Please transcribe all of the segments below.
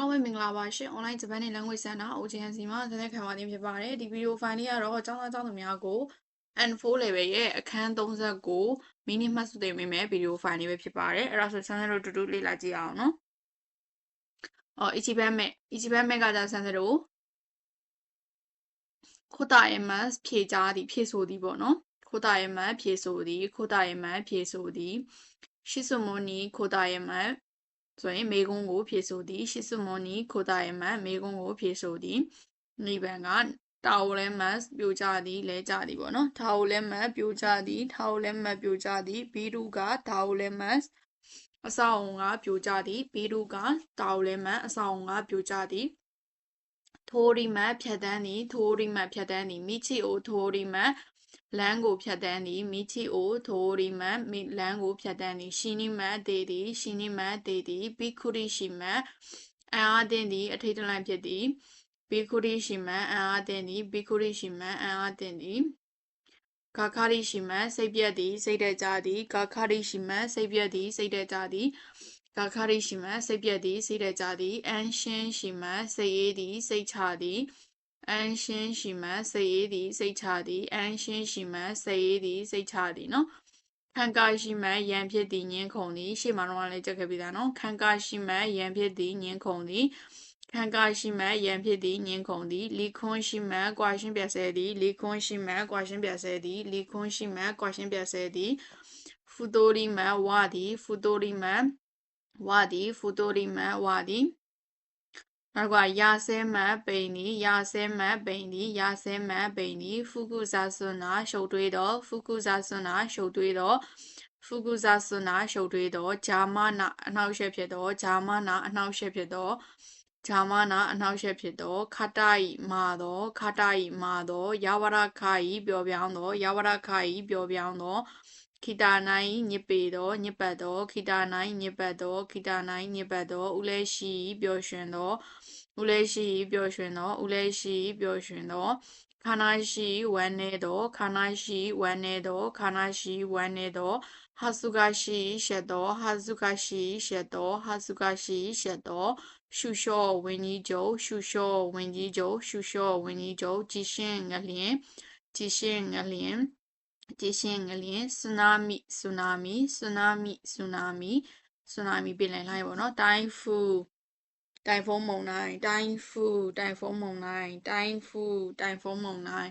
အားလုံးပဲမင်္ဂလာပါရှင် online Japan language center OJNC မှာဆက်လက်ခံပါခြင်းဖြစ်ပါတယ်ဒီဗီဒီယိုဖိုင်လေးကတော့ကျောင်းသားကျောင်းသူများကို N4 level ရဲ့အခန်း39 mini မှတ်စုသိမ်းပေးမယ်ဗီဒီယိုဖိုင်လေးပဲဖြစ်ပါတယ်အဲ့ဒါဆိုဆန်းစတို့တူတူလေ့လာကြည့်အောင်နော်အော် Ichiban me Ichiban me ကじゃဆန်းစတို့ခိုတာရဲ့ mass ဖြည့်ကြသည်ဖြည့်ဆိုသည်ပေါ့နော်ခိုတာရဲ့ mass ဖြည့်ဆိုသည်ခိုတာရဲ့ mass ဖြည့်ဆိုသည်ရှိစုမနီခိုတာရဲ့ mass ဆိုရင်မေကုန်းကိုဖြည့်ဆိုသည်ရှိစုမောနီခိုတာယမန်မေကုန်းကိုဖြည့်ဆိုသည်နိဗ္ဗာန်ကတာဝလဲမတ်ပြိုကြသည်လဲကြသည်ပေါ့နော်ထာဝလဲမတ်ပြိုကြသည်ထာဝလဲမတ်ပြိုကြသည်ဘီရုကထာဝလဲမတ်အဆောင်ကပြိုကြသည်ဘီရုကတာဝလဲမတ်အဆောင်ကပြိုကြသည်ထိုရီမတ်ဖြတ်တန်းသည်ထိုရီမတ်ဖြတ်တန်းသည်မိချီအိုထိုရီမတ် လမ်းကိုဖြတ်တန်းသည်မိချီအိုထိုရီမတ်လမ်းကိုဖြတ်တန်းသည်ရှိနိမတ်ဒေသည်ရှိနိမတ်ဒေသည်ဘိခုရိရှိမတ်အံအားတင်သည်အထိတ်တလန့်ဖြစ်သည်ဘိခုရိရှိမတ်အံအားတင်သည်ဘိခုရိရှိမတ်အံအားတင်သည်ဂါခရိရှိမတ်စိတ်ပြက်သည်စိတ်တက်ကြသည်ဂါခရိရှိမတ်စိတ်ပြက်သည်စိတ်တက်ကြသည်ဂါခရိရှိမတ်စိတ်ပြက်သည်စိတ်တက်ကြသည်အန်ရှင်းရှိမတ်စိတ်အေးသည်စိတ်ချသည် အန်ရှင်းရှိမှစိတ်အေးသည်စိတ်ချသည်အန်ရှင်းရှိမှစိတ်အေးသည်စိတ်ချသည်နော်ခံကာရှိမှရံဖြစ်သည်ညင်းခုန်သည်ရှေ့မှာတော့လည်းကြက်ခဲ့ပြီးသားနော်ခံကာရှိမှရံဖြစ်သည်ညင်းခုန်သည်ခံကာရှိမှရံဖြစ်သည်ညင်းခုန်သည်လီခွန်းရှိမှကွာရှင်းပြဆဲသည်လီခွန်းရှိမှကွာရှင်းပြဆဲသည်လီခွန်းရှိမှကွာရှင်းပြဆဲသည်ဖူတိုရီမဝါသည်ဖူတိုရီမဝါသည်ဖူတိုရီမဝါသည် နောက်ကရာဆဲမတ်ပိန်ဒီရာဆဲမတ်ပိန်ဒီရာဆဲမတ်ပိန်ဒီဖုကုဇာဆွနာရှုပ်တွေးတော့ဖုကုဇာဆွနာရှုပ်တွေးတော့ဖုကုဇာဆွနာရှုပ်တွေးတော့ဂျာမနာအနှောက်ရှက်ဖြစ်တော့ဂျာမနာအနှောက်ရှက်ဖြစ်တော့ဂျာမနာအနှောက်ရှက်ဖြစ်တော့ခတိုင်မာတော့ခတိုင်မာတော့ယဝရခာဤပျော်ပြောင်းတော့ယဝရခာဤပျော်ပြောင်းတော့ ခိတာနိုင်ညစ်ပေတော့ညစ်ပတ်တော့ခိတာနိုင်ညစ်ပတ်တော့ခိတာနိုင်ညစ်ပတ်တော့ဦးလဲရှိပျော်ရွှင်တော့ဦးလဲရှိပျော်ရွှင်တော့ဦးလဲရှိပျော်ရွှင်တော့ခန္ဓာရှိဝမ်းနေတော့ခန္ဓာရှိဝမ်းနေတော့ခန္ဓာရှိဝမ်းနေတော့ဟာစုကရှိရှက်တော့ဟာစုကရှိရှက်တော့ဟာစုကရှိရှက်တော့ရှုလျှော့ဝင်းကြီးကျုပ်ရှုလျှော့ဝင်းကြီးကျုပ်ရှုလျှော့ဝင်းကြီးကျုပ်ကြည်ရှင်းငလျင်ကြည်ရှင်းငလျင် ကြည်ရှင်းငလျင်ဆူနာမီဆူနာမီဆူနာမီဆူနာမီဆူနာမီပြင်လည်လိုက်ပေါ့နော်တိုင်းဖူတိုင်ဖုန်းမုန်တိုင်းတိုင်းဖူတိုင်ဖုန်းမုန်တိုင်းတိုင်းဖူတိုင်ဖုန်းမုန်တိုင်း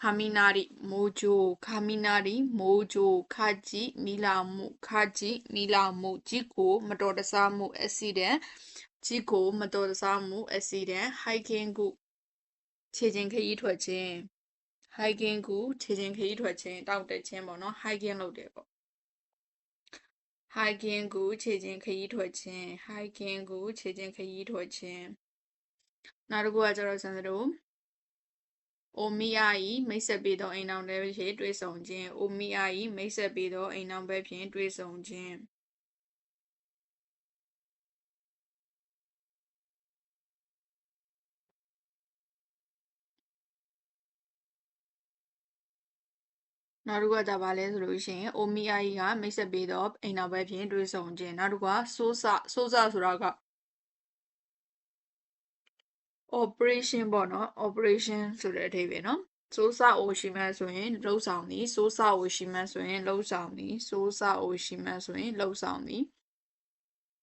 ခါမီနာရီမိုဂျိုခါမီနာရီမိုဂျိုခါဂျီမီလာမှုခါဂျီမီလာမှုဂျီကိုမတော်တဆမှုအက်ဆီဒန့်ဂျီကိုမတော်တဆမှုအက်ဆီဒန့်ဟိုက်ကင်းကုခြေချင်းခရီးထွက်ခြင်း hiking ကိုခြေချင်းခရီးထွက်ခြင်းတောက်တက်ခြင်းပေါ့နော် hiking လုပ်တယ်ပေါ့ hiking ကိုခြေချင်းခရီးထွက်ခြင်း hiking ကိုခြေချင်းခရီးထွက်ခြင်းနောက်တစ်ခုကကျတော့ဆန်စတို့အိုမီယာဤမိတ်ဆက်ပေးသောအိမ်အောင်တွေဖြင့်တွေ့ဆုံခြင်းအိုမီယာဤမိတ်ဆက်ပေးသောအိမ်အောင်ပဲဖြင့်တွေ့ဆုံခြင်း နောက်တစ်ခုကကြပါလဲဆိုလို့ရှိရင် OMI ကမိတ်ဆက်ပေးတော့အိမ်နောက်ဘက်ဖြင့်တွေးဆုံခြင်းနောက်တစ်ခုကစိုးစစိုးစဆိုတာက operation ပေါ့နော် operation ဆိုတဲ့အဓိပ္ပာယ်နော်စိုးစအိုရှိမှဆိုရင်လှုပ်ဆောင်သည်စိုးစအိုရှိမှဆိုရင်လှုပ်ဆောင်သည်စိုးစအိုရှိမှဆိုရင်လှုပ်ဆောင်သည်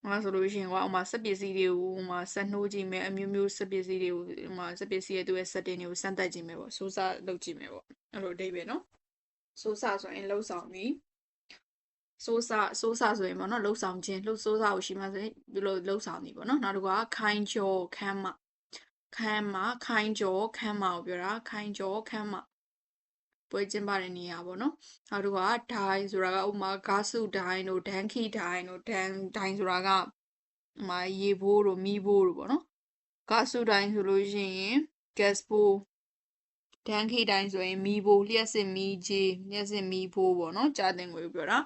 ဟောဆိုလို့ရှိရင်ဟိုမှာစက်ပစ္စည်းတွေကိုဟိုမှာဆက်နှိုးကြည့်မယ်အမျိုးမျိုးစက်ပစ္စည်းတွေကိုဟိုမှာစက်ပစ္စည်းရဲ့သူရဲ့ setting တွေကိုစမ်းသပ်ကြည့်မယ်ပေါ့စိုးစလုပ်ကြည့်မယ်ပေါ့အဲ့လိုအဓိပ္ပာယ်နော် စိုးစဆိုရင်လှုပ်ဆောင်သည်စိုးစစိုးစဆိုရင်ပေါ့နော်လှုပ်ဆောင်ခြင်းလှုပ်စိုးစကိုရှိမှဆိုရင်ဒီလိုလှုပ်ဆောင်သည်ပေါ့နော်နောက်တစ်ခုကခိုင်းကျော်ခမ်းမခမ်းမခိုင်းကျော်ခမ်းမကိုပြောတာခိုင်းကျော်ခမ်းမပွဲကျင်းပတဲ့နေရာပေါ့နော်နောက်တစ်ခုကဒိုင်းဆိုတာကဥမာဂါစုဒိုင်းတို့ဒန်ခီဒိုင်းတို့ဒန်ဒိုင်းဆိုတာကဥမာရေဘိုးတို့မီးဘိုးတို့ပေါ့နော်ဂါစုဒိုင်းဆိုလို့ရှိရင် gas ဘိုး ဒန်းခေတိုင်းဆိုရင်မီးဘိုးလျှက်စစ်မီးကြီးလျှက်စစ်မီးဘိုးပေါ့နော်ကြာတင်ငွေကိုပြောတာ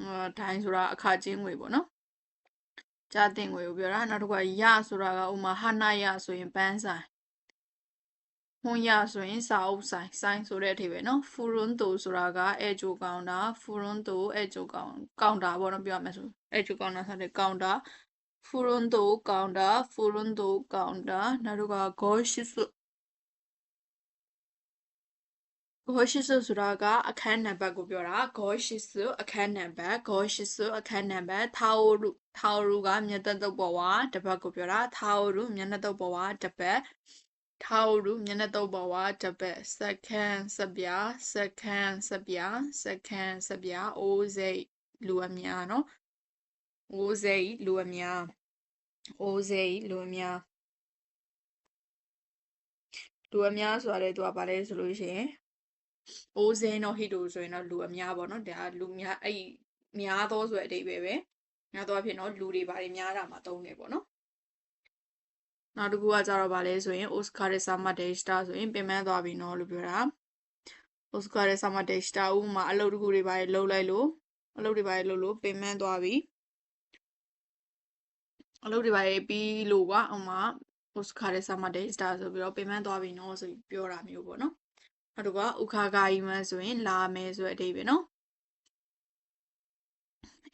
အဲဒိုင်းဆိုတာအခါချင်းငွေပေါ့နော်ကြာတင်ငွေကိုပြောတာနောက်တစ်ခုကရဆိုတာကဥမာဟာနာယဆိုရင်ပန်းဆိုင်ဟွန်ရဆိုရင်စာအုပ်ဆိုင်ဆိုင်ဆိုတဲ့အထိပဲနော်ဖူရွန်တိုဆိုတာကအဲဂျိုကောင်တာဖူရွန်တိုအဲဂျိုကောင်ကောင်တာပေါ့နော်ပြောရမယ်ဆိုအဲဂျိုကောင်တာဆိုတဲ့ကောင်တာဖူရွန်တိုကောင်တာဖူရွန်တိုကောင်တာနောက်တစ်ခုကဂေါ်ရှစ်ဆု ဂေါရှိစုဆိုတာကအခန်းနံပါတ်ကိုပြောတာဂေါရှိစုအခန်းနံပါတ်ဂေါရှိစုအခန်းနံပါတ်ထာဝရုထာဝရုကမျက်သက်တုပ်ပေါ်ဝါတစ်ပတ်ကိုပြောတာထာဝရုမျက်နှာတုပ်ပေါ်ဝါတစ်ပတ်ထာဝရုမျက်နှာတုပ်ပေါ်ဝါတစ်ပတ်စက္ကန့်စပြစက္ကန့်စပြစက္ကန့်စပြအိုးစိတ်လူအများနော်အိုးစိတ်လူအများအိုးစိတ်လူအများလူအများဆိုတာလေသူကဘာလဲဆိုလို့ရှိရင် အိုးစင်းတော့ဟိတိုဆိုရင်တော့လူအများပေါ့နော်ဒါလူများအဲ့များသောဆိုတဲ့အဓိပ္ပာယ်ပဲများသောအဖြစ်တော့လူတွေဘာတွေများတာမှသုံးတယ်ပေါ့နော်နောက်တစ်ခုကကြတော့ဗာလဲဆိုရင် Oscar de Samadesta ဆိုရင်ပင်ပန်းသွားပြီနော်လို့ပြောတာ Oscar de Samadesta ဥမာအလုပ်တစ်ခုတွေဘာတွေလုပ်လိုက်လို့အလုပ်တွေဘာတွေလုပ်လို့ပင်ပန်းသွားပြီအလုပ်တွေဘာတွေပြီးလို့ကွာဥမာ Oscar de Samadesta ဆိုပြီးတော့ပင်ပန်းသွားပြီနော်ဆိုပြီးပြောတာမျိုးပေါ့နော် နောက်တစ်ခုကဥခါဂါယီမန်ဆိုရင်လာမယ်ဆိုတဲ့အဓိပ္ပာယ်နော်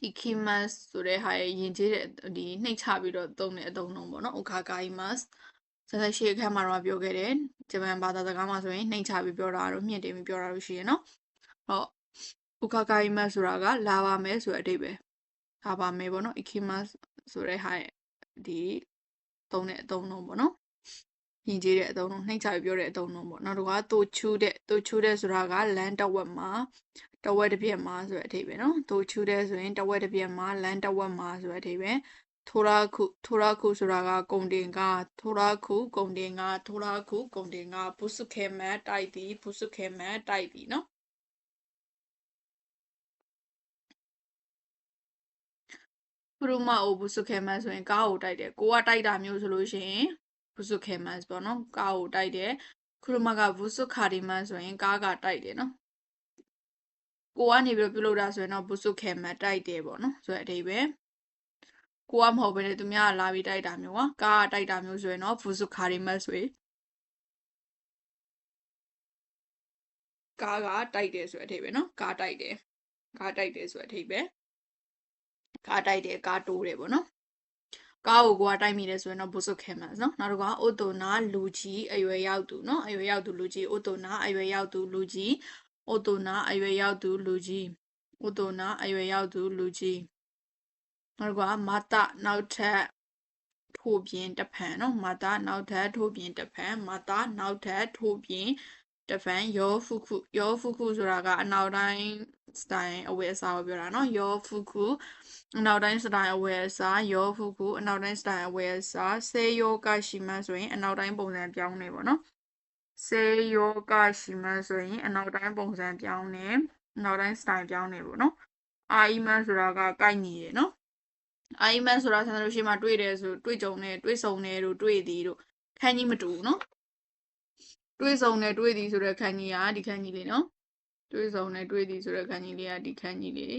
ikimas ဆိုတဲ့ဟာရဲ့ယဉ်ကျေးတဲ့ဒီနှိပ်ချပြီးတော့သုံးတဲ့အသုံးနှုန်းပေါ့နော် okagaimas ဆက်ဆက်ရှိအခန်းမှာတော့ပြောခဲ့တယ်ဂျပန်ဘာသာစကားမှာဆိုရင်နှိပ်ချပြီးပြောတာတော့မြင့်တင်ပြီးပြောတာလို့ရှိရနော်ဟော okagaimas ဆိုတာကလာပါမယ်ဆိုတဲ့အဓိပ္ပာယ်လာပါမယ်ပေါ့နော် ikimas ဆိုတဲ့ဟာရဲ့ဒီသုံးတဲ့အသုံးနှုန်းပေါ့နော် ယဉ်ကျေးတဲ့အသုံးနှုန်းနှိပ်ချပြီးပြောတဲ့အသုံးနှုန်းပေါ့နောက်တစ်ခါတိုချူးတဲ့တိုချူးတဲ့ဆိုတာကလမ်းတစ်ဝက်မှာတဝက်တစ်ပြက်မှာဆိုတဲ့အဓိပ္ပာယ်နော်တိုချူးတဲ့ဆိုရင်တဝက်တစ်ပြက်မှာလမ်းတစ်ဝက်မှာဆိုတဲ့အဓိပ္ပာယ်ထိုရာခုထိုရာခုဆိုတာကကုံတင်ကထိုရာခုကုံတင်ကထိုရာခုကုံတင်ကဘုစုခဲမတ်တိုက်သည်ဘုစုခဲမတ်တိုက်သည်နော်ပရမအိုဘုစုခဲမတ်ဆိုရင်ကားကိုတိုက်တယ်ကိုကတိုက်တာမျိုးဆိုလို့ရှိရင် ဘုစုခဲမတ်ပေါ့နော်ကားကိုတိုက်တယ်ခရမကဘုစုခါဒီမတ်ဆိုရင်ကားကတိုက်တယ်နော်ကိုကနေပြီးတော့ပြုလုပ်တာဆိုရင်တော့ဘုစုခဲမတ်တိုက်တယ်ပေါ့နော်ဆိုတဲ့အဓိပ္ပာယ်ကိုကမဟုတ်ဘဲနဲ့သူများကလာပြီးတိုက်တာမျိုးကွာကားကတိုက်တာမျိုးဆိုရင်တော့ဘုစုခါဒီမတ်ဆိုရင်ကားကတိုက်တယ်ဆိုတဲ့အဓိပ္ပာယ်နော်ကားတိုက်တယ်ကားတိုက်တယ်ဆိုတဲ့အဓိပ္ပာယ်ကားတိုက်တယ်ကားတိုးတယ်ပေါ့နော် ကားကိုကွာတိုက်မိတယ်ဆိုရင်တော့ဘုစုခဲမှာနော်နောက်တစ်ခါအိုတိုနာလူကြီးအရွယ်ရောက်သူနော်အရွယ်ရောက်သူလူကြီးအိုတိုနာအရွယ်ရောက်သူလူကြီးအိုတိုနာအရွယ်ရောက်သူလူကြီးအိုတိုနာအရွယ်ရောက်သူလူကြီးနောက်တစ်ခါမာတာနောက်ထပ်ထိုးပြင်းတဖန်နော်မာတာနောက်ထပ်ထိုးပြင်းတဖန်မာတာနောက်ထပ်ထိုးပြင်းတဖန်ယောဖုခုယောဖုခုဆိုတာကအနောက်တိုင်းစတိုင်အဝယ်အစားကိုပြောတာနော်ယောဖုခု အနောက်တိုင်းစတိုင်အဝယ်အစားယောဖုခုအနောက်တိုင်းစတိုင်အဝယ်အစားဆေယောကရှိမှဆိုရင်အနောက်တိုင်းပုံစံပြောင်းနေပေါ့နော်ဆေယောကရှိမှဆိုရင်အနောက်တိုင်းပုံစံပြောင်းနေအနောက်တိုင်းစတိုင်ပြောင်းနေပေါ့နော်အာအီမန်ဆိုတာကကိုက်ညီတယ်နော်အာအီမန်ဆိုတာဆန်တို့ရှိမှတွေ့တယ်ဆိုတွေ့ကြုံတယ်တွေ့ဆုံတယ်တို့တွေ့သည်တို့ခန်းကြီးမတူဘူးနော်တွေ့ဆုံတယ်တွေ့သည်ဆိုတဲ့ခန်းကြီးကဒီခန်းကြီးလေးနော်တွေ့ဆုံတယ်တွေ့သည်ဆိုတဲ့ခန်းကြီးလေးကဒီခန်းကြီးလေး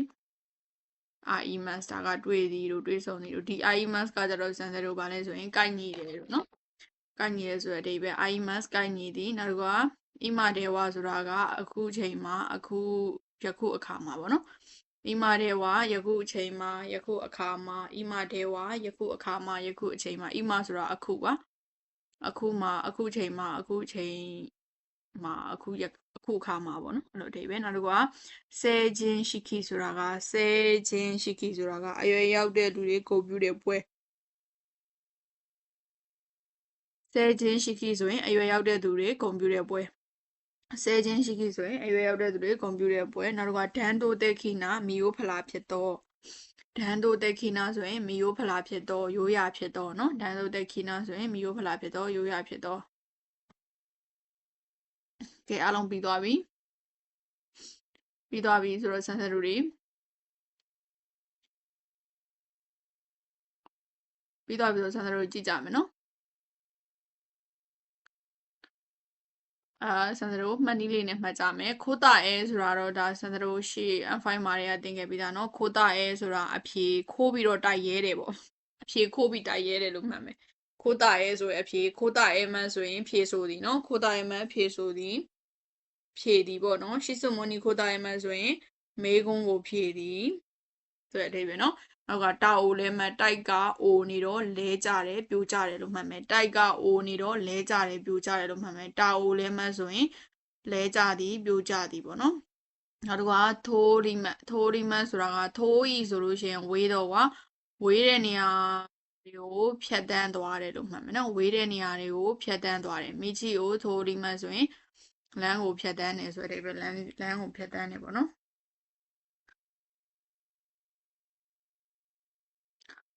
IE master ကတွေ့သည်တို့တွေ့ဆုံသည်တို့ဒီ IE master ကကြတော့ sensor တို့ဗာလဲဆိုရင်ကိုက်ညီတယ်လို့နော်ကိုက်ညီတယ်ဆိုတဲ့အဓိပ္ပာယ် IE master ကိုက်ညီသည်နောက်တစ်ခါ ima dewa ဆိုတာကအခုချိန်မှာအခုယခုအခါမှာပေါ့နော် ima dewa ယခုအချိန်မှာယခုအခါမှာ ima dewa ယခုအခါမှာယခုအချိန်မှာ ima ဆိုတာအခုပါအခုမှအခုချိန်မှာအခုချိန်မှာအခုအ ခုအခါမှာပေါ့နော်အဲ့လိုအဓိပ္ပာယ်နောက်တစ်ခုကဆဲခြင်းရှိခိဆိုတာကဆဲခြင်းရှိခိဆိုတာကအရွယ်ရောက်တဲ့လူတွေကိုပြုတဲ့ပွဲဆဲခြင်းရှိခိဆိုရင်အရွယ်ရောက်တဲ့သူတွေဂုံပြုတဲ့ပွဲဆဲခြင်းရှိခိဆိုရင်အရွယ်ရောက်တဲ့သူတွေဂုံပြုတဲ့ပွဲနောက်တစ်ခုကဒန်တိုတက်ခိနာမီယိုဖလာဖြစ်တော့ဒန်တိုတက်ခိနာဆိုရင်မီယိုဖလာဖြစ်တော့ရိုးရာဖြစ်တော့เนาะဒန်တိုတက်ခိနာဆိုရင်မီယိုဖလာဖြစ်တော့ရိုးရာဖြစ်တော့ ကဲအားလုံးပြီးသွားပြီပြီးသွားပြီဆိုတော့ဆန်ဆက်တို့တွေပြီးသွားပြီဆိုတော့ဆန်ဆက်တို့ကြည့်ကြမယ်နော်အာဆန်စရိုမှတ်နည်းလေးနဲ့မှတ်ကြမယ်ခိုးတာအဲဆိုတာတော့ဒါဆန်စရိုရှေ့ F5 မှာတွေကတင်ခဲ့ပြီးသားเนาะခိုးတာအဲဆိုတာအဖြေခိုးပြီးတော့တိုက်ရဲတယ်ပေါ့အဖြေခိုးပြီးတိုက်ရဲတယ်လို့မှတ်မယ်ခိုးတာအဲဆိုရင်အဖြေခိုးတာအဲမှန်ဆိုရင်ဖြေဆိုသည်เนาะခိုးတာအဲမှန်ဖြေဆိုသည် ဖြေသည်ပေါ့နော်ရှစ်စုမွန်နီခိုတာယမန်ဆိုရင်မေကုန်းကိုဖြေသည်ဆိုတဲ့အဓိပ္ပာယ်နော်နောက်ကတာအိုလဲမှတ်တိုက်ကအိုနေတော့လဲကြတယ်ပြိုကြတယ်လို့မှတ်မယ်တိုက်ကအိုနေတော့လဲကြတယ်ပြိုကြတယ်လို့မှတ်မယ်တာအိုလဲမှတ်ဆိုရင်လဲကြသည်ပြိုကြသည်ပေါ့နော်နောက်တစ်ခါထိုးရီမတ်ထိုးရီမတ်ဆိုတာကထိုးဤဆိုလို့ရှိရင်ဝေးတော့ကဝေးတဲ့နေရာတွေကိုဖြတ်တန်းသွားတယ်လို့မှတ်မယ်နော်ဝေးတဲ့နေရာတွေကိုဖြတ်တန်းသွားတယ်မိချီကိုထိုးရီမတ်ဆိုရင် လမ်းကိုဖြတ်တန်းတယ်ဆိုတဲ့အဓိပ္ပာယ်လမ်းလမ်းကိုဖြတ်တန်းတယ်ပေါ့နော်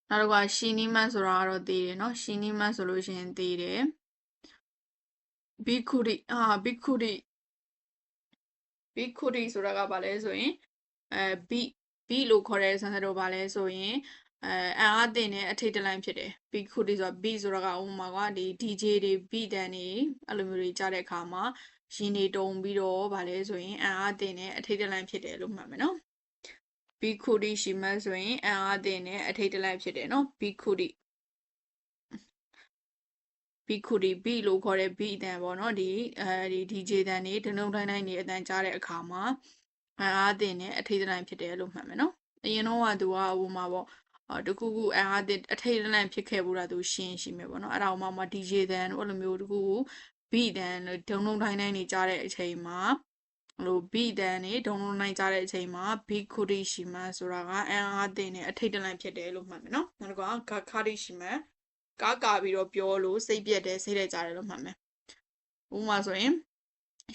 နောက်တစ်ခါရှီနီမတ်ဆိုတာကတော့သိတယ်နော်ရှီနီမတ်ဆိုလို့ရှိရင်သိတယ်ဘီခုရီအာဘီခုရီဘီခုရီဆိုတာကဘာလဲဆိုရင်အဲဘီဘီလို့ခေါ်တဲ့ဆန်စတော့ဘာလဲဆိုရင်အဲအန်အားတင်တဲ့အထိတ်တလန့်ဖြစ်တယ်ဘီခုရီဆိုတာဘီဆိုတာကဥပမာကဒီ DJ တွေဘီတန်တွေအဲ့လိုမျိုးတွေကြားတဲ့အခါမှာ ရင်တွေတုံပြီးတော့ဗာလဲဆိုရင်အန်အားတင်တဲ့အထိတ်တလန့်ဖြစ်တယ်လို့မှတ်မယ်နော်ဘီခုရီရှိမှဆိုရင်အန်အားတင်တဲ့အထိတ်တလန့်ဖြစ်တယ်နော်ဘီခုရီဘီခုရီဘီလို့ခေါ်တဲ့ဘီအတန်ပေါ့နော်ဒီအဲဒီ DJ တန်တွေဒနုံတိုင်းတိုင်းတွေအတန်ကြားတဲ့အခါမှာအန်အားတင်တဲ့အထိတ်တလန့်ဖြစ်တယ်လို့မှတ်မယ်နော်အရင်တော့ကသူကဟိုမှာပေါ့တခုခုအန်အားတင်အထိတ်တလန့်ဖြစ်ခဲ့ဘူးလားသူရှင်းရှိမယ်ပေါ့နော်အဲ့ဒါမှမှ DJ တန်တို့အဲ့လိုမျိုးတခုခု ဘီတန်ဒုံဒုံတိုင်းတိုင်းနေကြားတဲ့အချိန်မှာလို့ဘီတန်နေဒုံဒုံတိုင်းကြားတဲ့အချိန်မှာဘီခုရီရှိမဆိုတာကအန်အားတင်တဲ့အထိတ်တလန့်ဖြစ်တယ်လို့မှတ်မယ်နော်နောက်တစ်ခါဂါခါရီရှိမကားကာပြီးတော့ပြောလို့စိတ်ပြက်တယ်စိတ်ထဲကြတယ်လို့မှတ်မယ်ဥပမာဆိုရင်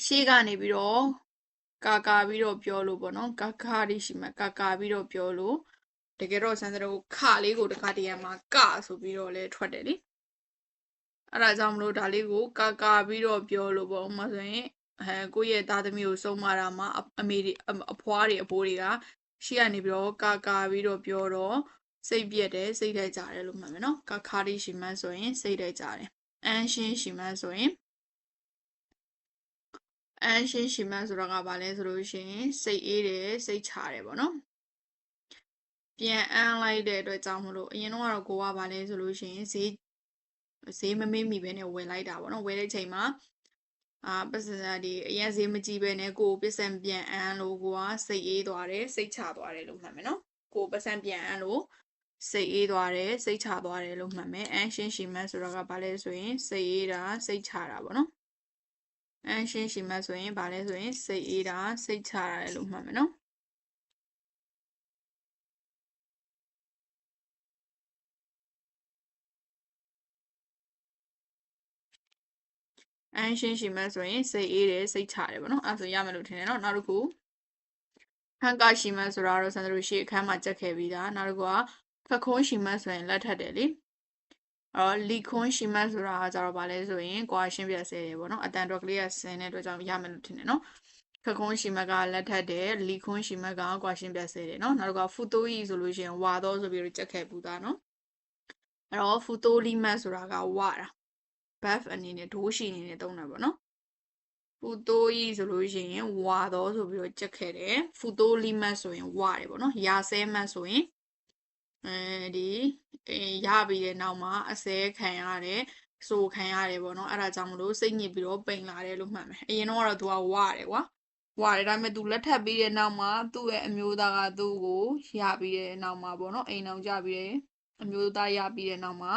ရှေ့ကနေပြီးတော့ကာကာပြီးတော့ပြောလို့ပေါ့နော်ကာကာရီရှိမကာကာပြီးတော့ပြောလို့တကယ်တော့ဆန်စရကိုခလေးကိုတခါတည်းမှာကဆိုပြီးတော့လဲထွက်တယ်လေ အဲ့ဒါကြောင့်မလို့ဒါလေးကိုကာကာပြီးတော့ပြောလို့ပေါ့ဥပမာဆိုရင်အဲကိုယ့်ရဲ့သားသမီးကိုစုံမတာမှာအမေတွေအဖွားတွေအဖိုးတွေကရှေ့ကနေပြီးတော့ကာကာပြီးတော့ပြောတော့စိတ်ပြက်တယ်စိတ်ထဲကြတယ်လို့မှတ်မယ်နော်ကာခါရီရှိမှန်းဆိုရင်စိတ်ထဲကြတယ်အန်ရှင်းရှိမှန်းဆိုရင်အန်ရှင်းရှိမှန်းဆိုတော့ကဘာလဲဆိုလို့ရှိရင်စိတ်အေးတယ်စိတ်ချတယ်ပေါ့နော်ပြန်အန်းလိုက်တဲ့အတွက်ကြောင့်မလို့အရင်တော့ကတော့ကိုကဘာလဲဆိုလို့ရှိရင်ဈေး ဈေးမမေ့မိပဲနဲ့ဝယ်လိုက်တာပေါ့နော်ဝယ်တဲ့ချိန်မှာအာပစ္စည်းဒီအရင်ဈေးမကြည့်ပဲနဲ့ကိုပစ္စံပြန်အန်းလို့ကိုကစိတ်အေးသွားတယ်စိတ်ချသွားတယ်လို့မှတ်မယ်နော်ကိုပစ္စံပြန်အန်းလို့စိတ်အေးသွားတယ်စိတ်ချသွားတယ်လို့မှတ်မယ်အန်ရှင်းရှိမှဆိုတော့ကဘာလဲဆိုရင်စိတ်အေးတာစိတ်ချတာပေါ့နော်အန်ရှင်းရှိမှဆိုရင်ဘာလဲဆိုရင်စိတ်အေးတာစိတ်ချတာလို့မှတ်မယ်နော် အန်ရှင်းရှိမှဆိုရင်စိတ်အေးတယ်စိတ်ချတယ်ပေါ့နော်အဲ့ဆိုရမယ်လို့ထင်တယ်နော်နောက်တစ်ခုဟန်ကာရှိမှဆိုတာတော့ဆန်တို့ရှေ့အခန်းမှာကြက်ခဲ့ပြီးသားနောက်တစ်ခုကခခွန်းရှိမှဆိုရင်လက်ထပ်တယ်လေအော်လီခွန်းရှိမှဆိုတာကကြတော့ဗာလဲဆိုရင်ကွာရှင်းပြဆဲတယ်ပေါ့နော်အတန်တော့ကလေးကဆင်းတဲ့အတွက်ကြောင့်ရမယ်လို့ထင်တယ်နော်ခခွန်းရှိမကလက်ထက်တယ်လီခွန်းရှိမကကွာရှင်းပြဆဲတယ်နော်နောက်တစ်ခါဖူတိုးဤဆိုလို့ရှိရင်ဝါတော့ဆိုပြီးတော့ကြက်ခဲ့ပူတာနော်အဲ့တော့ဖူတိုးလီမတ်ဆိုတာကဝါတာ buff အနေနဲ့ဒိုးရှိအနေနဲ့သုံးတာပေါ့နော်ဖူတိုးဤဆိုလို့ရှိရင်ဝါတော့ဆိုပြီးတော့ကြက်ခဲ့တယ်ဖူတိုးလီမတ်ဆိုရင်ဝါတယ်ပေါ့နော်ရာဆဲမတ်ဆိုရင်အဲဒီရပြီးတဲ့နောက်မှာအစဲခံရတယ်စိုးခံရတယ်ပေါ့နော်အဲ့ဒါကြောင့်မလို့စိတ်ညစ်ပြီးတော့ပိန်လာတယ်လို့မှတ်မယ်အရင်တော့ကတော့သူကဝရတယ်ကွာဝရတယ်ဒါပေမဲ့သူလက်ထပ်ပြီးတဲ့နောက်မှာသူ့ရဲ့အမျိုးသားကသူ့ကိုရပြီးတဲ့နောက်မှာပေါ့နော်အိမ်အောင်ကြပြီးတဲ့အမျိုးသားရပြီးတဲ့နောက်မှာ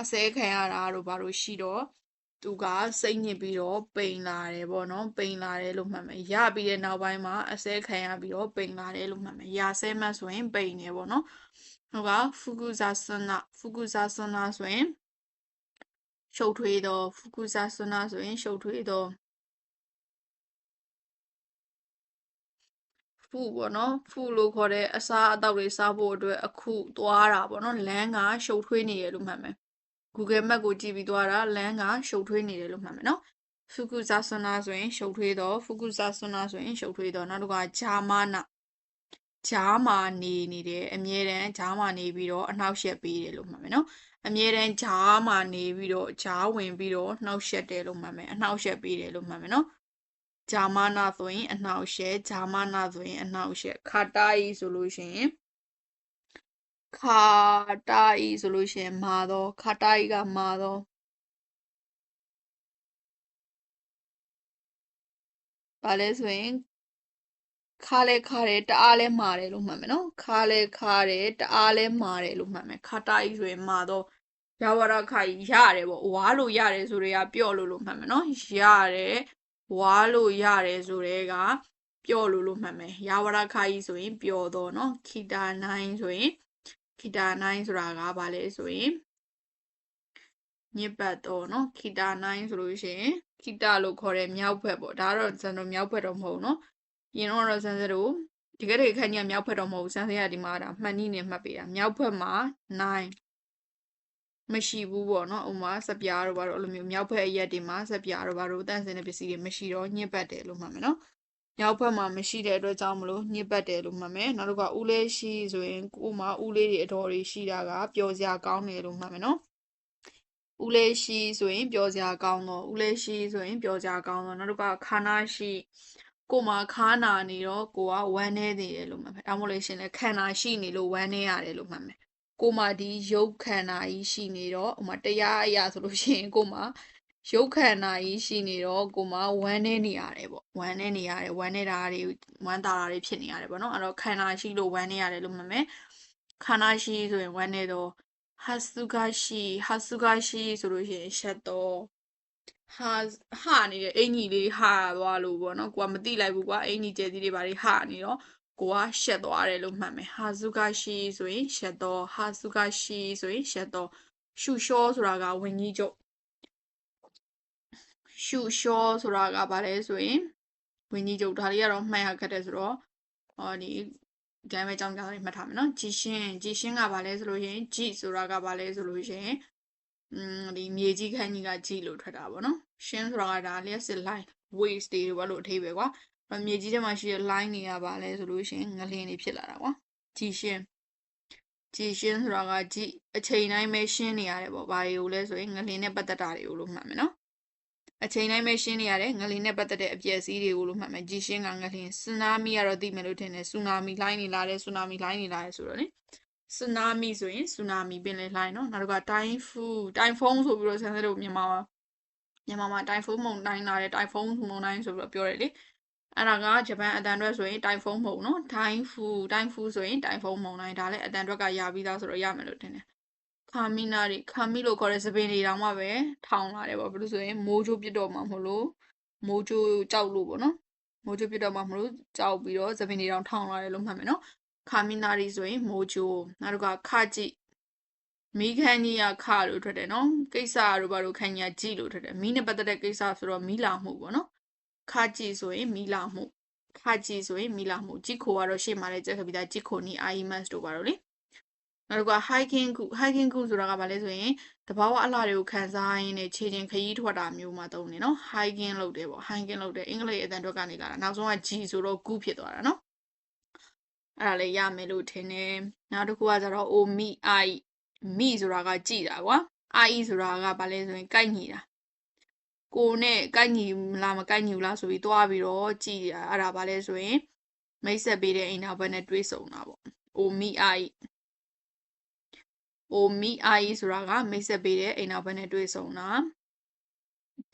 အစဲခံရတာတို့ဘာလို့ရှိတော့သူကစိတ်ညစ်ပြီးတော့ပိန်လာတယ်ပေါ့နော်ပိန်လာတယ်လို့မှတ်မယ်ရပြီးတဲ့နောက်ပိုင်းမှာအစဲခံရပြီးတော့ပိန်လာတယ်လို့မှတ်မယ်ရာဆဲမှတ်ဆိုရင်ပိန်တယ်ပေါ့နော်ဟုတ်ကဖူကုဇာဆွနာဖူကုဇာဆွနာဆိုရင်ရှုပ်ထွေးသောဖူကုဇာဆွနာဆိုရင်ရှုပ်ထွေးသောဖူပေါ့နော်ဖူလို့ခေါ်တဲ့အစားအသောက်တွေစားဖို့အတွက်အခုသွားတာပေါ့နော်လမ်းကရှုပ်ထွေးနေရလို့မှတ်မယ် Google Map ကိုကြည့်ပြီးသွားတာလမ်းကရှုပ်ထွေးနေတယ်လို့မှတ်မယ်နော်ဖူကုဇာဆွနာဆိုရင်ရှုပ်ထွေးသောဖူကုဇာဆွနာဆိုရင်ရှုပ်ထွေးသောနောက်တစ်ခါဂျာမာနာကြားမှာနေနေတယ်အမြဲတမ်းကြားမှာနေပြီးတော့အနှောက်ယှက်ပေးတယ်လို့မှတ်မယ်နော်အမြဲတမ်းကြားမှာနေပြီးတော့ကြားဝင်ပြီးတော့နှောက်ယှက်တယ်လို့မှတ်မယ်အနှောက်ယှက်ပေးတယ်လို့မှတ်မယ်နော်ဂျာမနာဆိုရင်အနှောက်ယှက်ဂျာမနာဆိုရင်အနှောက်ယှက်ခါတာဤဆိုလို့ရှိရင် ခါတာဤဆိုလို့ရှိရင်မာတော့ခါတာဤကမာတော့ဘာလဲဆိုရင်ခါလဲခါတယ်တအားလဲမာတယ်လို့မှတ်မယ်နော်ခါလဲခါတယ်တအားလဲမာတယ်လို့မှတ်မယ်ခါတာကြီးဆိုရင်မာတော့ရဝရခါကြီးရတယ်ပေါ့ဝါလို့ရတယ်ဆိုတွေကပျော့လို့လို့မှတ်မယ်နော်ရတယ်ဝါလို့ရတယ်ဆိုတွေကပျော့လို့လို့မှတ်မယ်ရဝရခါကြီးဆိုရင်ပျော့တော့နော်ခီတာ9ဆိုရင် ခီတာ9ဆိုတာကဘာလဲဆိုရင်ညစ်ပတ်တော့နော်ခီတာ9ဆိုလို့ရှိရင်ခီတာလို့ခေါ်တဲ့မြောက်ဘက်ပေါ့ဒါတော့ကျွန်တော်မြောက်ဘက်တော့မဟုတ်နော်ရင်တော့ဆန်းစတို့ဒီကနေ့ခန်းကြီးမြောက်ဘက်တော့မဟုတ်ဆန်းစရဒီမှာဒါမှတ်နည်းနဲ့မှတ်ပေးတာမြောက်ဘက်မှာ9မရှိဘူးပေါ့နော်ဥမာစပြားတို့ဘာလို့အဲ့လိုမျိုးမြောက်ဘက်အရက်တွေမှာစပြားတို့ဘာလို့တန့်စင်တဲ့ပစ္စည်းတွေမရှိတော့ညစ်ပတ်တယ်လို့မှတ်မယ်နော် မြောက်ဘက်မှာမရှိတဲ့အတွက်ကြောင့်မလို့ညစ်ပတ်တယ်လို့မှတ်မယ်နောက်တစ်ခါဦးလေးရှိဆိုရင်ကို့မှာဦးလေးတွေအတော်တွေရှိတာကပျော်စရာကောင်းတယ်လို့မှတ်မယ်နော်ဦးလေးရှိဆိုရင်ပျော်စရာကောင်းတော့ဦးလေးရှိဆိုရင်ပျော်စရာကောင်းတော့နောက်တစ်ခါခါနာရှိကိုမှခါနာနေတော့ကိုကဝမ်းနေနေတယ်လို့မှတ်မယ်ဒါမှမဟုတ်လို့ရှင်လဲခန္ဓာရှိနေလို့ဝမ်းနေရတယ်လို့မှတ်မယ်ကိုမှဒီရုပ်ခန္ဓာကြီးရှိနေတော့ဥမာတရားအရာဆိုလို့ရှိရင်ကိုမှ ရုပ်ခန္ဓာကြီးရှိနေတော့ကိုမှဝမ်းနေနေရတယ်ပေါ့ဝမ်းနေနေရတယ်ဝမ်းနေတာတွေဝမ်းတာတာတွေဖြစ်နေရတယ်ပေါ့နော်အဲ့တော့ခန္ဓာရှိလို့ဝမ်းနေရတယ်လို့မှတ်မယ်ခန္ဓာရှိဆိုရင်ဝမ်းနေတော့ဟာစုကရှိဟာစုကရှိဆိုလို့ရှိရင်ရှက်တော့ဟာဟာနေတယ်အင်ကြီးလေးဟာသွားလို့ပေါ့နော်ကိုကမသိလိုက်ဘူးကွာအင်ကြီးကျဲစီတွေဘာတွေဟာနေတော့ကိုကရှက်သွားတယ်လို့မှတ်မယ်ဟာစုကရှိဆိုရင်ရှက်တော့ဟာစုကရှိဆိုရင်ရှက်တော့ရှုရှောဆိုတာကဝင်းကြီးချုပ် ရှုရှောဆိုတာကဘာလဲဆိုရင်ဝင်းကြီးချုပ်ဒါလေးကတော့မှတ်ရခက်တယ်ဆိုတော့ဟောဒီဒီတိုင်းပဲကြောင်းကြလေးမှတ်ထားမယ်နော်ကြည်ရှင်းကြည်ရှင်းကဘာလဲဆိုလို့ရှိရင်ကြည်ဆိုတာကဘာလဲဆိုလို့ရှိရင်อืมဒီမြေကြီးခန်းကြီးကကြည်လို့ထွက်တာပေါ့နော်ရှင်းဆိုတာကဒါလျှက်စစ် line waste တွေဘာလို့အထိပ္ပယ်ကွာမြေကြီးထဲမှာရှိတဲ့ line တွေကဘာလဲဆိုလို့ရှိရင်ငလျင်တွေဖြစ်လာတာကွာကြည်ရှင်းကြည်ရှင်းဆိုတာကကြည်အချိန်တိုင်းပဲရှင်းနေရတယ်ပေါ့ဘာတွေကိုလဲဆိုရင်ငလျင်နဲ့ပတ်သက်တာတွေကိုလို့မှတ်မယ်နော် အချိန်တိုင်းပဲရှင်းနေရတယ်ငလျင်နဲ့ပတ်သက်တဲ့အပျက်အစီးတွေကိုလို့မှတ်မယ်ကြည်ရှင်းကငလျင်ဆူနာမီကတော့သိမယ်လို့ထင်တယ်ဆူနာမီလိုင်းနေလာတယ်ဆူနာမီလိုင်းနေလာတယ်ဆိုတော့လေဆူနာမီဆိုရင်ဆူနာမီပင်လယ်လိုင်းနော်နောက်တစ်ခါတိုင်းဖူတိုင်းဖုန်းဆိုပြီးတော့ဆန်းစဲတို့မြန်မာမှာမြန်မာမှာတိုင်းဖုန်းမုန်တိုင်းလာတယ်တိုင်းဖုန်းမုန်တိုင်းဆိုပြီးတော့ပြောတယ်လေအဲ့ဒါကဂျပန်အတန်တွက်ဆိုရင်တိုင်းဖုန်းမုန်နော်တိုင်းဖူတိုင်းဖူဆိုရင်တိုင်းဖုန်းမုန်တိုင်းဒါလည်းအတန်တွက်ကရပြီးသားဆိုတော့ရမယ်လို့ထင်တယ် ခါမီနာတွေခါမီလို့ခေါ်တဲ့စပင်တွေတောင်မှပဲထောင်လာတယ်ပေါ့ဘယ်လိုဆိုရင်မိုးချိုးပြစ်တော့မှမလို့မိုးချိုးကြောက်လို့ပေါ့နော်မိုးချိုးပြစ်တော့မှမလို့ကြောက်ပြီးတော့စပင်တွေတောင်ထောင်လာတယ်လို့မှတ်မယ်နော်ခါမီနာတွေဆိုရင်မိုးချိုးနောက်တစ်ခါခကြည့်မီးခန်းကြီးကခလို့ထွက်တယ်နော်ကိစ္စတို့ဘာလို့ခန်းကြီးကကြည့်လို့ထွက်တယ်မီးနဲ့ပတ်သက်တဲ့ကိစ္စဆိုတော့မီးလာမှုပေါ့နော်ခကြည့်ဆိုရင်မီးလာမှုခကြည့်ဆိုရင်မီးလာမှုကြည့်ခိုကတော့ရှေ့မှာလည်းကြက်ခပြီးသားကြည့်ခိုနီ IMAX တို့ပါတော့လေ နောက်တစ်ခါ hiking ခု hiking ခုဆိုတာကဘာလဲဆိုရင်တဘာဝအလှတွေကိုခံစားရင်းနဲ့ခြေချင်းခရီးထွက်တာမျိုးမှာတုံးနေနော် hiking လုပ်တယ်ပေါ့ hiking လုပ်တယ်အင်္ဂလိပ်အတန်တွက်ကနေလာတာနောက်ဆုံးက G ဆိုတော့ gu ဖြစ်သွားတာနော်အဲ့ဒါလည်းရမယ်လို့ထင်တယ်နောက်တစ်ခုကကျတော့ o mi i mi ဆိုတာကကြည်တာကွာ i ဆိုတာကဘာလဲဆိုရင်ကိုက်ညီတာကိုနဲ့ကိုက်ညီလားမကိုက်ညီဘူးလားဆိုပြီးတွားပြီးတော့ကြည်တာအဲ့ဒါဘာလဲဆိုရင်မိတ်ဆက်ပေးတဲ့အိမ်နောက်ဘက်နဲ့တွေးဆုံတာပေါ့ o mi i ဟိုမိအာကြီးဆိုတာကမိတ်ဆက်ပေးတဲ့အိမ်နောက်ဘက်နဲ့တွေ့ဆုံတာ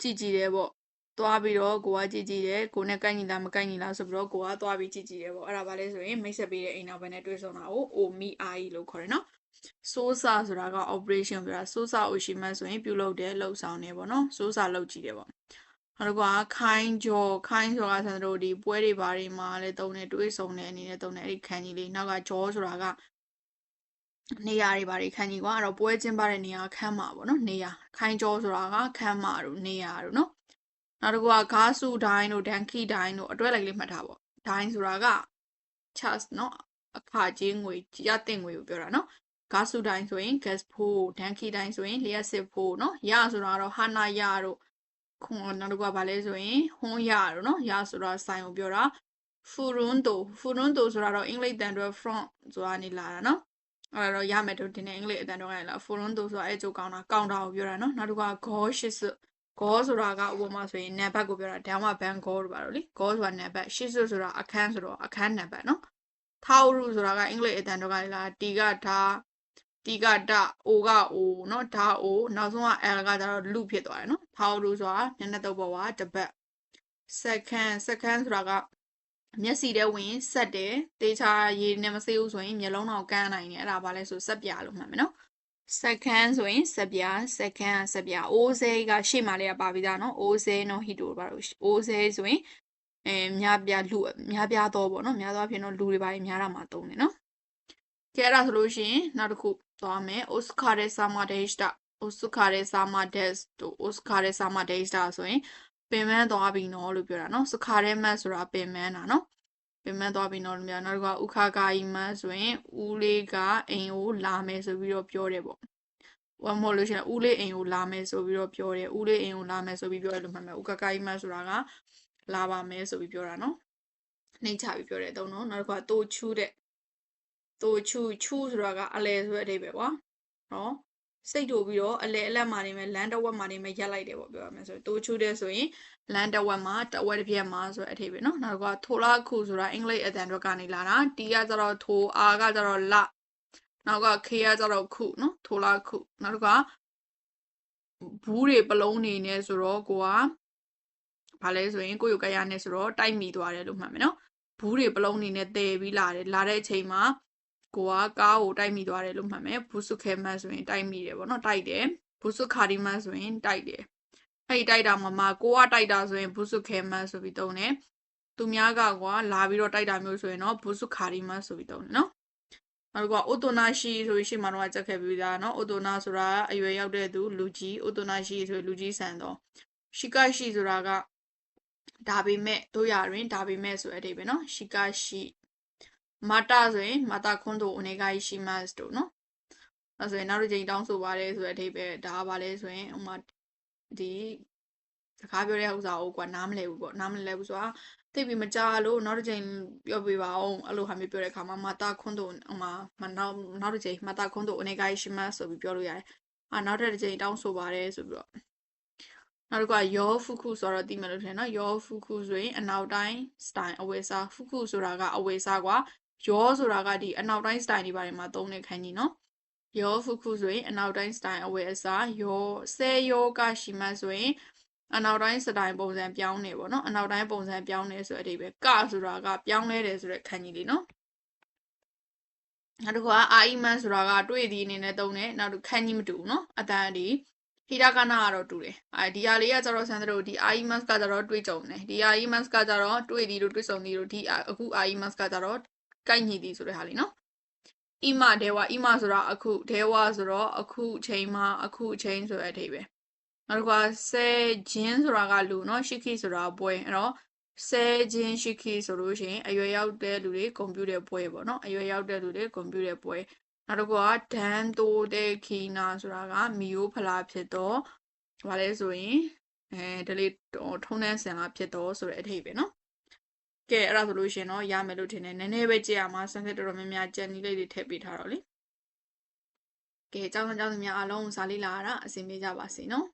ကြည်ကြည်တယ်ပေါ့သွားပြီးတော့ကိုကကြည်ကြည်တယ်ကိုနဲ့ကိုက်ညီလားမကိုက်ညီလားဆိုပြီးတော့ကိုကသွားပြီးကြည်ကြည်တယ်ပေါ့အဲ့ဒါဘာလဲဆိုရင်မိတ်ဆက်ပေးတဲ့အိမ်နောက်ဘက်နဲ့တွေ့ဆုံတာကိုအိုမိအာကြီးလို့ခေါ်တယ်နော်စိုးစာဆိုတာက operation ဆိုတာစိုးစာ oshiman ဆိုရင်ပြုလုပ်တယ်လှုပ်ဆောင်တယ်ပေါ့နော်စိုးစာလှုပ်ကြည့်တယ်ပေါ့နောက်ကခိုင်းကြောခိုင်းဆိုတာဆန်တို့ဒီပွဲတွေဘာတွေမှာလဲတုံးတယ်တွေးဆုံတဲ့အနေနဲ့တုံးတယ်အဲ့ဒီခန်းကြီးလေးနောက်ကကြောဆိုတာက နေရာတွေဘာတွေခန်းကြီးကွာအဲ့တော့ပွဲကျင်းပတဲ့နေရာခန်းမှာပေါ့နော်နေရာခိုင်းကြောဆိုတာကခန်းမှာတို့နေရာတို့နော်နောက်တစ်ခုကဂါစုဒိုင်းတို့ဒန်ခီဒိုင်းတို့အတွဲလိုက်လေးမှတ်ထားပေါ့ဒိုင်းဆိုတာက charge နော်အခါချင်းငွေရတဲ့ငွေကိုပြောတာနော်ဂါစုဒိုင်းဆိုရင် gas ဖို့ဒန်ခီဒိုင်းဆိုရင်လျှက်စစ်ဖို့နော်ရဆိုတာတော့ဟာနာရတို့ခွန်နောက်တစ်ခုကဘာလဲဆိုရင်ဟွန်ရတို့နော်ရဆိုတာဆိုင်ကိုပြောတာဖူရွန်တိုဖူရွန်တိုဆိုတာတော့အင်္ဂလိပ်တန်တွေ front ဆိုတာနေလာတာနော် အဲ့တော့ရမယ်တို့တင်နေအင်္ဂလိပ်အတန်တော့ရလားဖိုရွန်တိုဆိုတာအဲ့ကျိုးကောင်းတာကောင်းတာကိုပြောတာနော်နောက်တစ်ခါဂေါရှစ်စုဂေါဆိုတာကဥပမာဆိုရင်နံပါတ်ကိုပြောတာဒါမှဘန်ဂေါတို့ပါတော့လေဂေါဆိုတာနံပါတ်ရှစ်စုဆိုတာအခန်းဆိုတော့အခန်းနံပါတ်နော်ထောက်ရုဆိုတာကအင်္ဂလိပ်အတန်တော့ကလေလားတီကဒါတီကဒအိုကအိုနော်ဒါအိုနောက်ဆုံးက L ကကျတော့လူဖြစ်သွားတယ်နော်ထောက်ရုဆိုတာမျက်နှာတုပ်ပေါ်ကတပတ် second second ဆိုတာက မျက်စိထဲဝင်ဆက်တယ်တေချာရေနဲ့မဆေးဘူးဆိုရင်မျက်လုံးတော့ကန်းနိုင်တယ်အဲ့ဒါဘာလဲဆိုဆက်ပြလို့မှတ်မယ်နော် second ဆိုရင်ဆက်ပြ second ကဆက်ပြအိုးစေးကရှေ့မှာလေးကပါပြီးသားနော်အိုးစေးနော်ဟီတိုဘာလို့အိုးစေးဆိုရင်အဲများပြလူများပြတော့ပေါ့နော်များသောအားဖြင့်တော့လူတွေပါရင်များတာမှသုံးတယ်နော်ကဲအဲ့ဒါဆိုလို့ရှိရင်နောက်တစ်ခုသွားမယ် Oscar Sama Desta Oscar Sama Dest Oscar Sama Desta ဆိုရင် ပင်မန်းသွားပြီနော်လို့ပြောတာနော်စခါရဲမတ်ဆိုတာပင်မန်းတာနော်ပင်မန်းသွားပြီနော်လို့ပြောနောက်တစ်ခါဥခါကာယီမတ်ဆိုရင်ဦးလေးကအိမ်ကိုလာမယ်ဆိုပြီးတော့ပြောတယ်ပေါ့ဝမ်းမဟုတ်လို့ရှိရင်ဦးလေးအိမ်ကိုလာမယ်ဆိုပြီးတော့ပြောတယ်ဦးလေးအိမ်ကိုလာမယ်ဆိုပြီးပြောတယ်လို့မှတ်မယ်ဥခါကာယီမတ်ဆိုတာကလာပါမယ်ဆိုပြီးပြောတာနော်နှိမ့်ချပြီးပြောတယ်တုံးနော်နောက်တစ်ခါတိုချူးတဲ့တိုချူးချူးဆိုတာကအလဲဆိုတဲ့အဓိပ္ပာယ်ပေါ့နော် စိတ်တူပြီးတော့အလေအလတ်မှာနေမယ်လမ်းတစ်ဝက်မှာနေမယ်ရက်လိုက်တယ်ပေါ့ပြောရမယ်ဆိုတိုးချူတယ်ဆိုရင်လမ်းတစ်ဝက်မှာတစ်ဝက်တစ်ပြက်မှာဆိုတဲ့အထိပ်ပဲနော်နောက်ကထိုလာခုဆိုတာအင်္ဂလိပ်အသံတွေကနေလာတာတီကကျတော့ထိုအာကကျတော့လနောက်ကခေကကျတော့ခုနော်ထိုလာခုနောက်ကဘူးတွေပလုံးနေနေဆိုတော့ကိုကဘာလဲဆိုရင်ကိုရုပ်ကရနဲ့ဆိုတော့တိုက်မိသွားတယ်လို့မှတ်မယ်နော်ဘူးတွေပလုံးနေနဲ့တဲပြီးလာတယ်လာတဲ့အချိန်မှာ ကိုကကားကိုတိုက်မိသွားတယ်လို့မှတ်မယ်ဘူးစုခဲမတ်ဆိုရင်တိုက်မိတယ်ပေါ့နော်တိုက်တယ်ဘူးစုခါဒီမတ်ဆိုရင်တိုက်တယ်အဲ့ဒီတိုက်တာမှာမှာကိုကတိုက်တာဆိုရင်ဘူးစုခဲမတ်ဆိုပြီးသုံးတယ်သူများကကွာလာပြီးတော့တိုက်တာမျိုးဆိုရင်တော့ဘူးစုခါဒီမတ်ဆိုပြီးသုံးတယ်နော်နောက်ကအိုတိုနာရှိဆိုရင်ရှေ့မှာတော့ကြက်ခဲ့ပြီးသားเนาะအိုတိုနာဆိုတာအရွယ်ရောက်တဲ့သူလူကြီးအိုတိုနာရှိဆိုရင်လူကြီးဆန်တော့ရှိကရှိဆိုတာကဒါပေမဲ့တို့ရရင်ဒါပေမဲ့ဆိုတဲ့အဓိပ္ပာယ်เนาะရှိကရှိ မာတာဆိုရင်မာတာခွန်းတို့အနေကရှိမတ်တို့နော်အဲဆိုရင်နောက်တစ်ချိန်တောင်းဆိုပါတယ်ဆိုတဲ့အဓိပ္ပာယ်ဒါကဘာလဲဆိုရင်ဥမာဒီစကားပြောတဲ့ဥစ္စာကိုကွာနားမလဲဘူးပေါ့နားမလဲဘူးဆိုတာသိပြီးမကြလို့နောက်တစ်ချိန်ပြောပြပါအောင်အဲ့လိုဟာမျိုးပြောတဲ့အခါမှာမာတာခွန်းတို့ဥမာနောက်နောက်တစ်ချိန်မာတာခွန်းတို့အနေကရှိမတ်ဆိုပြီးပြောလို့ရတယ်အာနောက်တစ်ချိန်တောင်းဆိုပါတယ်ဆိုပြီးတော့နောက်တစ်ခုကယောဖုခုဆိုတော့သိမယ်လို့ထင်နော်ယောဖုခုဆိုရင်အနောက်တိုင်းစတိုင်အဝေစားဖုခုဆိုတာကအဝေစားကွာ ရောဆိုတာကဒီအနောက်တိုင်း style တွေပါတယ်မှာသုံးတဲ့ခန်းကြီးနော်ရောဖုခုဆိုရင်အနောက်တိုင်း style အဝယ်အစားရောဆဲယောကရှိမှဆိုရင်အနောက်တိုင်း style ပုံစံပြောင်းနေပေါ့နော်အနောက်တိုင်းပုံစံပြောင်းနေဆိုတဲ့အဓိပ္ပာယ်ကဆိုတာကပြောင်းလဲတယ်ဆိုတဲ့ခန်းကြီးလေးနော်နောက်တစ်ခုကအာအီမန်ဆိုတာကတွေ့သည်အနေနဲ့သုံးတယ်နောက်တစ်ခန်းကြီးမတူဘူးနော်အတန်ဒီဟီရာကနာကတော့တူတယ်အဲဒီဟာလေးကကျတော့ဆန်တို့ဒီအာအီမတ်ကကျတော့တွေ့ကြုံတယ်ဒီအာအီမတ်ကကျတော့တွေ့သည်လို့တွေ့ဆုံသည်လို့ဒီအခုအာအီမတ်ကကျတော့ ကိုက်ညီသည်ဆိုတဲ့ဟာလေးနော်အိမဒေဝအိမဆိုတာအခုဒေဝဆိုတော့အခုချိန်မှာအခုချိန်ဆိုတဲ့အဓိပ္ပာယ်နောက်တစ်ခါဆဲခြင်းဆိုတာကလူနော်ရှိခိဆိုတာပွဲအဲ့တော့ဆဲခြင်းရှိခိဆိုလို့ရှိရင်အရွယ်ရောက်တဲ့လူတွေဂုဏ်ပြုတဲ့ပွဲပေါ့နော်အရွယ်ရောက်တဲ့လူတွေဂုဏ်ပြုတဲ့ပွဲနောက်တစ်ခါဒန်တိုတဲ့ခီနာဆိုတာကမီယိုဖလာဖြစ်တော့ဘာလဲဆိုရင်အဲဒလေးထုံးတန်းဆန်ကဖြစ်တော့ဆိုတဲ့အဓိပ္ပာယ်နော် ကဲအဲ့ဒါဆိုလို့ရှင်တော့ရမယ်လို့ထင်တယ်နည်းနည်းပဲကြည့်ရမှာစမ်းစစ်တော်တော်များများကြံနည်းလေးတွေထည့်ပေးထားတော့လေကဲကျောင်းသားကျောင်းသူများအားလုံးစာလေးလာတာအဆင်ပြေကြပါစေနော်